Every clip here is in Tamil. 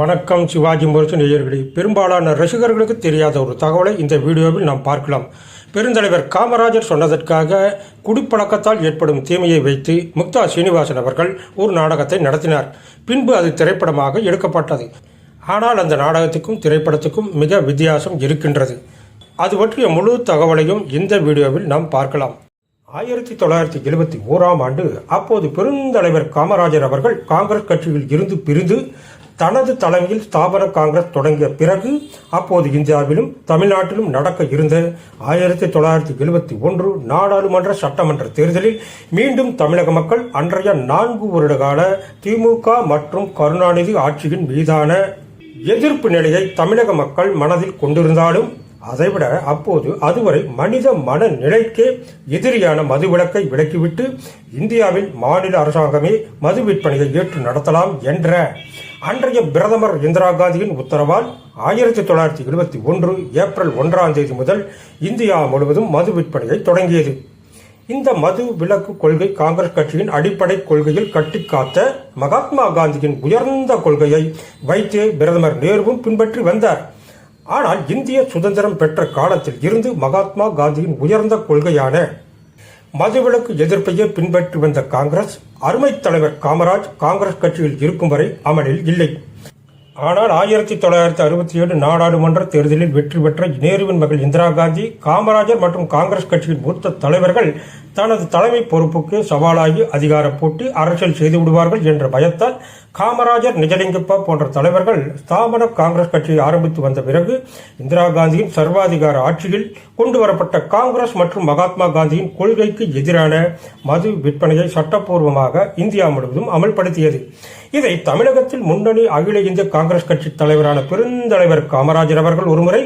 வணக்கம் சிவாஜி முரசு நேயர்களே. பெரும்பாலான ரசிகர்களுக்கு தெரியாத ஒரு தகவலை இந்த வீடியோவில் நாம் பார்க்கலாம். பெருந்தலைவர் காமராஜர் சொன்னதற்காக குடிப்பழக்கத்தால் ஏற்படும் தீமையை வைத்து முக்தா சீனிவாசன் அவர்கள் ஒரு நாடகத்தை நடத்தினார். பின்பு அது திரைப்படமாக எடுக்கப்பட்டது. ஆனால் அந்த நாடகத்துக்கும் திரைப்படத்துக்கும் மிக வித்தியாசம் இருக்கின்றது. அது பற்றிய முழு தகவலையும் இந்த வீடியோவில் நாம் பார்க்கலாம். ஆயிரத்தி தொள்ளாயிரத்தி எழுபத்தி ஓராம் ஆண்டு அப்போது பெருந்தலைவர் காமராஜர் அவர்கள் காங்கிரஸ் கட்சியில் இருந்து பிரிந்து தனது தலைமையில் ஸ்தாபன காங்கிரஸ் தொடங்கிய பிறகு அப்போது இந்தியாவிலும் தமிழ்நாட்டிலும் நடக்க இருந்த ஆயிரத்தி தொள்ளாயிரத்தி எழுபத்தி ஒன்று நாடாளுமன்ற சட்டமன்ற தேர்தலில் மீண்டும் தமிழக மக்கள் அன்றைய நான்கு வருட கால திமுக மற்றும் கருணாநிதி ஆட்சியின் மீதான எதிர்ப்பு நிலையை தமிழக மக்கள் மனதில் கொண்டிருந்தாலும் அதைவிட அப்போது அதுவரை மனித மன நிலைக்கே எதிரியான மதுவிலக்கை விலக்கிவிட்டு இந்தியாவில் மாநில அரசாங்கமே மது விற்பனையை ஏற்று நடத்தலாம் என்ற அன்றைய பிரதமர் இந்திரா காந்தியின் உத்தரவால் ஆயிரத்தி தொள்ளாயிரத்தி எழுபத்தி ஒன்று ஏப்ரல் ஒன்றாம் தேதி முதல் இந்தியா முழுவதும் மது விற்பனையை தொடங்கியது. இந்த மது விலக்கு கொள்கை காங்கிரஸ் கட்சியின் அடிப்படை கொள்கையில் கட்டிக்காத்த மகாத்மா காந்தியின் உயர்ந்த கொள்கையை வைத்தே பிரதமர் நேருவும் பின்பற்றி வந்தார். ஆனால் இந்திய சுதந்திரம் பெற்ற காலத்தில் இருந்து மகாத்மா காந்தியின் உயர்ந்த கொள்கையான மதுவிலக்கு எதிர்ப்பையே பின்பற்றி வந்த காங்கிரஸ் அருமைத் தலைவர் காமராஜ் காங்கிரஸ் கட்சியில் இருக்கும் வரை அமலில் இல்லை. ஆனால் ஆயிரத்தி தொள்ளாயிரத்தி அறுபத்தி ஏழு நாடாளுமன்ற தேர்தலில் வெற்றி பெற்ற நேருவின் மகள் இந்திரா காந்தி காமராஜர் மற்றும் காங்கிரஸ் கட்சியின் மூத்த தலைவர்கள் தனது தலைமை பொறுப்புக்கு சவாலாகி அதிகாரம் போட்டி அரசியல் செய்து விடுவார்கள் என்ற பயத்தால் காமராஜர் நிஜலிங்கப்பா போன்ற தலைவர்கள் ஸ்தாபன காங்கிரஸ் கட்சியை ஆரம்பித்து வந்த பிறகு இந்திரா காந்தியின் சர்வாதிகார ஆட்சியில் கொண்டு வரப்பட்ட காங்கிரஸ் மற்றும் மகாத்மா காந்தியின் கொள்கைக்கு எதிரான மது விற்பனையை சட்டப்பூர்வமாக இந்தியா முழுவதும் அமல்படுத்தியது. இதை தமிழகத்தில் முன்னணி அகில இந்திய காங்கிரஸ் கட்சி தலைவரான பெருந்தலைவர் காமராஜர் அவர்கள் ஒருமுறை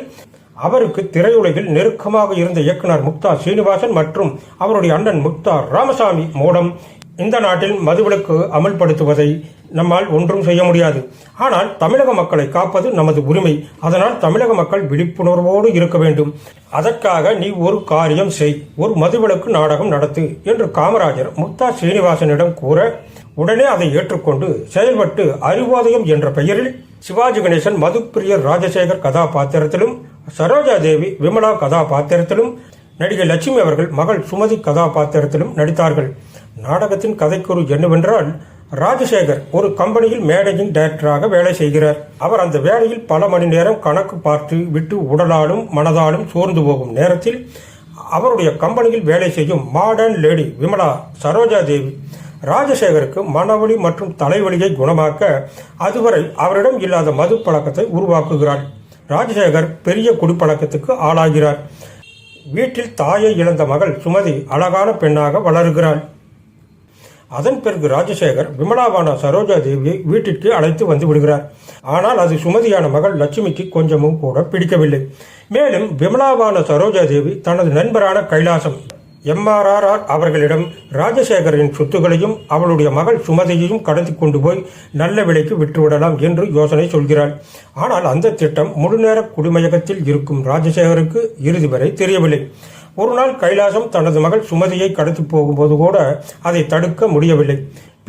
அவருக்கு திரையுலகில் நெருக்கமாக இருந்த இயக்குனர் முக்தா சீனிவாசன் மற்றும் அவருடைய அண்ணன் முக்தா ராமசாமி மூலம் இந்த நாட்டில் மதுவிலக்கு அமல்படுத்துவதை நம்மால் ஒன்றும் செய்ய முடியாது. ஆனால் தமிழக மக்களை காப்பது நமது உரிமை. அதனால் தமிழக மக்கள் விழிப்புணர்வோடு இருக்க வேண்டும். அதற்காக நீ ஒரு காரியம் செய். ஒரு மதுவிலக்கு நாடகம் நடத்து என்று காமராஜர் முக்தா சீனிவாசனிடம் கூற உடனே அதை ஏற்றுக்கொண்டு செயல்பட்டு அறிவோதயம் என்ற பெயரில் சிவாஜி கணேசன் மதுப்பிரியர் ராஜசேகர் கதாபாத்திரத்திலும் சரோஜா தேவி விமலா கதாபாத்திரத்திலும் நடிகை லட்சுமி அவர்கள் மகள் சுமதி கதாபாத்திரத்திலும் நடித்தார்கள். நாடகத்தின் கதைக்குரு என்னவென்றால் ராஜசேகர் ஒரு கம்பெனியில் மேனேஜிங் டைரக்டராக வேலை செய்கிறார். அவர் அந்த வேலையில் பல மணி நேரம் கணக்கு பார்த்து விட்டு உடலாலும் மனதாலும் சோர்ந்து போகும் நேரத்தில் அவருடைய கம்பெனியில் வேலை செய்யும் மாடர்ன் லேடி விமலா சரோஜா தேவி ராஜசேகருக்கு மனவலி மற்றும் தலைவலியை குணமாக்க அதுவரை அவரிடம் இல்லாத மது பழக்கத்தை உருவாக்குகிறார். ராஜசேகர் பெரிய குடிப்பழக்கத்துக்கு ஆளாகிறார். வீட்டில் தாயை இழந்த மகள் சுமதி அழகான பெண்ணாக வளருகிறாள். அதன் பிறகு ராஜசேகர் விமலாவான சரோஜா தேவியை வீட்டிற்கு அழைத்து வந்து விடுகிறார். ஆனால் அது சுமதியான மகள் லட்சுமிக்கு கொஞ்சமும் கூட பிடிக்கவில்லை. மேலும் விமலாவான சரோஜா தேவி தனது நண்பரான கைலாசம் எம்ஆர்ஆர்ஆர் அவர்களிடம் ராஜசேகரின் சொத்துகளையும் அவளுடைய மகள் சுமதியையும் கடந்து கொண்டு போய் நல்ல விலைக்கு விற்றுவிடலாம் என்று யோசனை சொல்கிறாள். ஆனால் அந்த திட்டம் முழுநேர குடிமையகத்தில் இருக்கும் ராஜசேகருக்கு இறுதி வரை தெரியவில்லை. ஒரு நாள் கைலாசம் தனது மகள் சுமதியை கடத்தி போகும்போது கூட அதை தடுக்க முடியவில்லை.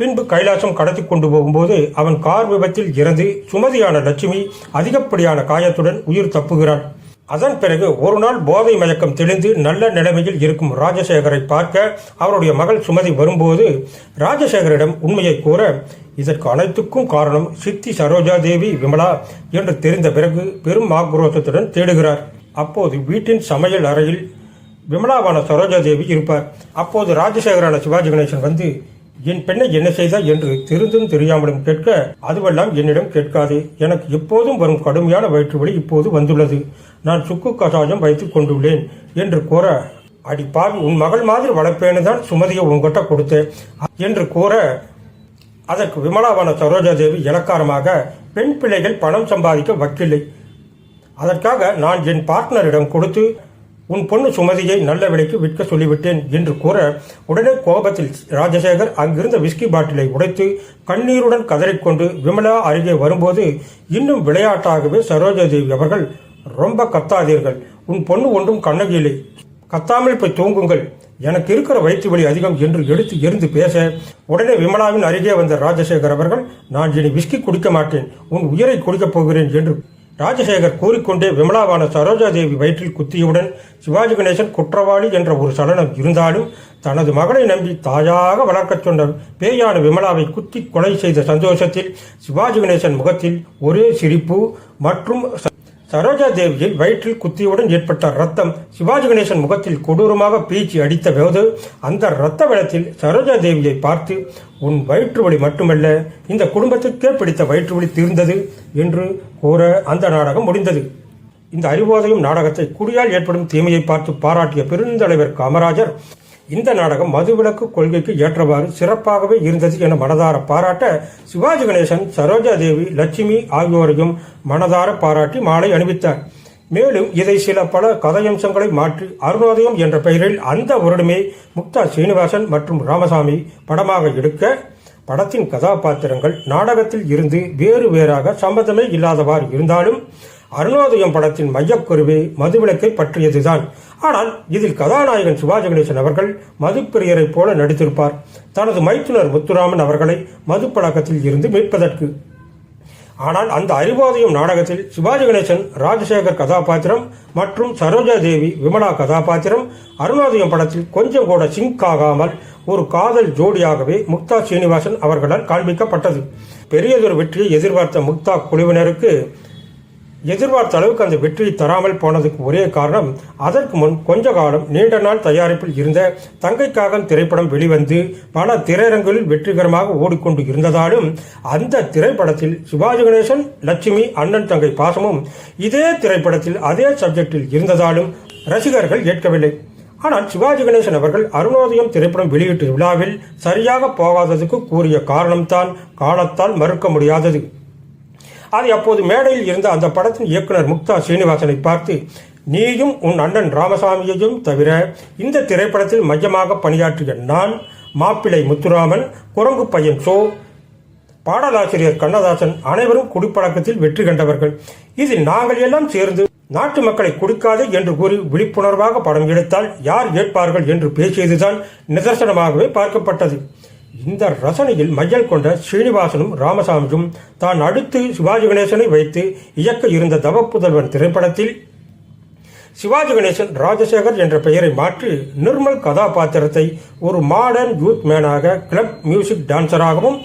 பின்பு கைலாசம் கடத்தி கொண்டு போகும்போது அவன் கார் விபத்தில் இறந்து சுமதியான லட்சுமி அதிகப்படியான காயத்துடன் உயிர் தப்புகிறான் அதன் பிறகு ஒரு நாள் போதை மயக்கம் தெளிந்து நல்ல நிலைமையில் இருக்கும் ராஜசேகரை பார்க்க அவருடைய மகள் சுமதி வரும்போது ராஜசேகரிடம் உண்மையை கூற இதற்கு அனைத்துக்கும் காரணம் சித்தி சரோஜா தேவி விமலா என்று தெரிந்த பிறகு பெரும் ஆக்ரோஷத்துடன் தேடுகிறார். அப்போது வீட்டின் சமையல் அறையில் விமலாவான சரோஜா தேவி இருப்பார். அப்போது ராஜசேகரான சிவாஜி கணேசன் வந்து என் பெண்ணை என்ன செய்தாய் என்று தெரிந்தும் தெரியாமலும் கேட்க அதுவெல்லாம் என்னிடம் கேட்காதே. எனக்கு எப்போதும் வரும் கடுமையான வயிற்று வலி இப்போது வந்துள்ளது. நான் சுக்கு கசாஜம் வைத்துக் கொண்டுள்ளேன் என்று கூற அடி பாவி உன் மகள் மாதிரி வளர்ப்பேன்னு தான் சுமதியை உங்ககிட்ட கொடுத்தேன் என்று கூற அதற்கு விமலாவான சரோஜா தேவி இலக்காரமாக பெண் பிள்ளைகள் பணம் சம்பாதிக்க வக்கில்லை. அதற்காக நான் என் பார்ட்னரிடம் கொடுத்து உன் பொண்ணு சுமதியை நல்ல விலைக்கு விற்க சொல்லிவிட்டேன் என்று கூற உடனே கோபத்தில் ராஜசேகர் அங்கிருந்த விஸ்கி பாட்டிலை உடைத்து கண்ணீருடன் கதறிக்கொண்டு விமலா அருகே வரும்போது இன்னும் விளையாட்டாகவே சரோஜாதேவி அவர்கள் ரொம்ப கத்தாதீர்கள். உன் பொண்ணு ஒன்றும் கண்ணகி இல்லை கத்தாமல் போய் தூங்குங்கள். எனக்கு இருக்கிற வயிற்று வலி அதிகம் என்று எடுத்து எரிந்து பேச உடனே விமலாவின் அருகே வந்த ராஜசேகர் அவர்கள் நான் இனி விஸ்கி குடிக்க மாட்டேன். உன் உயிரை குடிக்கப் போகிறேன் என்று ராஜசேகர் கூறிக்கொண்டே விமலாவான சரோஜாதேவி வயிற்றில் குத்தியவுடன் சிவாஜி கணேசன் குற்றவாளி என்ற ஒரு சலனம் இருந்தாலும் தனது மகளை நம்பி தாயாக வளர்க்கச் சொன்ன பேயான விமலாவை குத்தி கொலை செய்த சந்தோஷத்தில் சிவாஜி கணேசன் முகத்தில் ஒரே சிரிப்பு மற்றும் ச- சரோஜா தேவியை வயிற்றில் குத்தியவுடன் ஏற்பட்ட ரத்தம் சிவாஜி கணேசன் முகத்தில் கொடூரமாக பீச்சி அடித்த போது அந்த இரத்த வெள்ளத்தில் சரோஜா தேவியை பார்த்து உன் வயிற்று வலி மட்டுமல்ல இந்த குடும்பத்துக்கே பிடித்த வயிற்று வலி தீர்ந்தது என்று கூற அந்த நாடகம் முடிந்தது. இந்த அறிவோதையும் நாடகத்தை குடியால் ஏற்படும் தீமையை பார்த்து பாராட்டிய பெருந்தலைவர் காமராஜர் இந்த நாடகம் மதுவிலக்கு கொள்கைக்கு ஏற்றவாறு சிறப்பாகவே இருந்தது என மனதார பாராட்ட சிவாஜி கணேசன் சரோஜா தேவி லட்சுமி ஆகியோரையும் மனதார பாராட்டி மாலை அணிவித்தார். மேலும் இதை சில பல கதையம்சங்களை மாற்றி அருணோதயம் என்ற பெயரில் அந்த வருடமே முக்தா சீனிவாசன் மற்றும் ராமசாமி படமாக எடுக்க படத்தின் கதாபாத்திரங்கள் நாடகத்தில் இருந்து வேறு வேறாக சம்பந்தமே இல்லாதவாறு இருந்தாலும் அருணோதயம் படத்தின் மையக்குருவே மதுவிலக்கை பற்றியதுதான். ஆனால் இதில் கதாநாயகன் சிவாஜி கணேசன் அவர்கள் மதுப்பிரியரைப் போல நடித்திருப்பார். தனது மைத்துனர் முத்துராமன் அவர்களை மதுப்பழக்கத்தில் இருந்து மீட்பதற்கு. ஆனால் அந்த அறிவோதயம் நாடகத்தில் சிவாஜி கணேசன் ராஜசேகர் கதாபாத்திரம் மற்றும் சரோஜா தேவி விமலா கதாபாத்திரம் அருணோதயம் படத்தில் கொஞ்சம் கூட சிங்க் ஆகாமல் ஒரு காதல் ஜோடியாகவே முக்தா சீனிவாசன் அவர்களால் காண்பிக்கப்பட்டது. பெரியதொரு வெற்றியை எதிர்பார்த்த முக்தா குழுவினருக்கு எதிர்பார்த்த அளவுக்கு அந்த வெற்றியை தராமல் போனதுக்கு ஒரே காரணம் அதற்கு முன் கொஞ்ச காலம் நீண்ட நாள் தயாரிப்பில் இருந்த தங்கைக்காகன் திரைப்படம் வெளிவந்து பல திரையரங்குகளில் வெற்றிகரமாக ஓடிக்கொண்டு இருந்ததாலும் அந்த திரைப்படத்தில் சிவாஜி கணேசன் லட்சுமி அண்ணன் தங்கை பாசமும் இதே திரைப்படத்தில் அதே சப்ஜெக்டில் இருந்ததாலும் ரசிகர்கள் ஏற்கவில்லை. ஆனால் சிவாஜி கணேசன் அவர்கள் அருணோதயம் திரைப்படம் வெளியீட்டு விழாவில் சரியாக போகாததுக்கு கூறிய காரணம்தான் காலத்தால் மறுக்க முடியாதது. அது அப்போது மேடையில் இருந்த அந்த படத்தின் இயக்குனர் முக்தா சீனிவாசனை பார்த்து நீயும் உன் அண்ணன் ராமசாமியையும் தவிர இந்த திரைப்படத்தில் மையமாக பணியாற்றிய நான் மாப்பிள்ளை முத்துராமன் குரங்கு பையன் சோ பாடலாசிரியர் கண்ணதாசன் அனைவரும் குடிப்பழக்கத்தில் வெற்றி கண்டவர்கள். இதில் நாங்கள் எல்லாம் சேர்ந்து நாட்டு மக்களை கொடுக்காதே என்று கூறி விழிப்புணர்வாக படம் எடுத்தால் யார் ஏற்பார்கள் என்று பேசியதுதான் நிதர்சனமாகவே பார்க்கப்பட்டது. இந்த ரசனையில் மையல் கொண்ட ஸ்ரீனிவாசனும் ராமசாமியும் தான் அடுத்து சிவாஜி கணேசனை வைத்து இயக்க இருந்த தவப்புதல்வன் திரைப்படத்தில் சிவாஜி கணேசன் ராஜசேகர் என்ற பெயரை மாற்றி நிர்மல் கதாபாத்திரத்தை ஒரு மாடர்ன் யூத் மேனாக கிளப் மியூசிக் டான்சராகவும்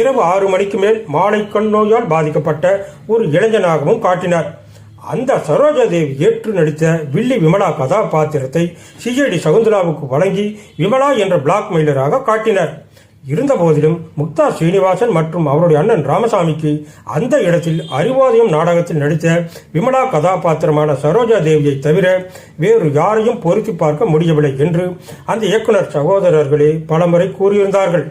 இரவு ஆறு மணிக்கு மேல் மாலை கண் நோயால் பாதிக்கப்பட்ட ஒரு இளைஞனாகவும் காட்டினார். அந்த சரோஜாதேவி ஏற்று நடித்த வில்லி விமலா கதாபாத்திரத்தை சிஐடி சகுந்தலாவுக்கு வழங்கி விமலா என்ற பிளாக்மெயிலராக காட்டினார். இருந்தபோதிலும் முக்தா ஸ்ரீனிவாசன் மற்றும் அவருடைய அண்ணன் ராமசாமிக்கு அந்த இடத்தில் அறிவோதயம் நாடகத்தில் நடித்த விமலா கதாபாத்திரமான சரோஜா தேவியை தவிர வேறு யாரையும் பொருத்தி பார்க்க முடியவில்லை என்று அந்த இயக்குனர் சகோதரர்களே பலமுறை கூறியிருந்தார்கள்.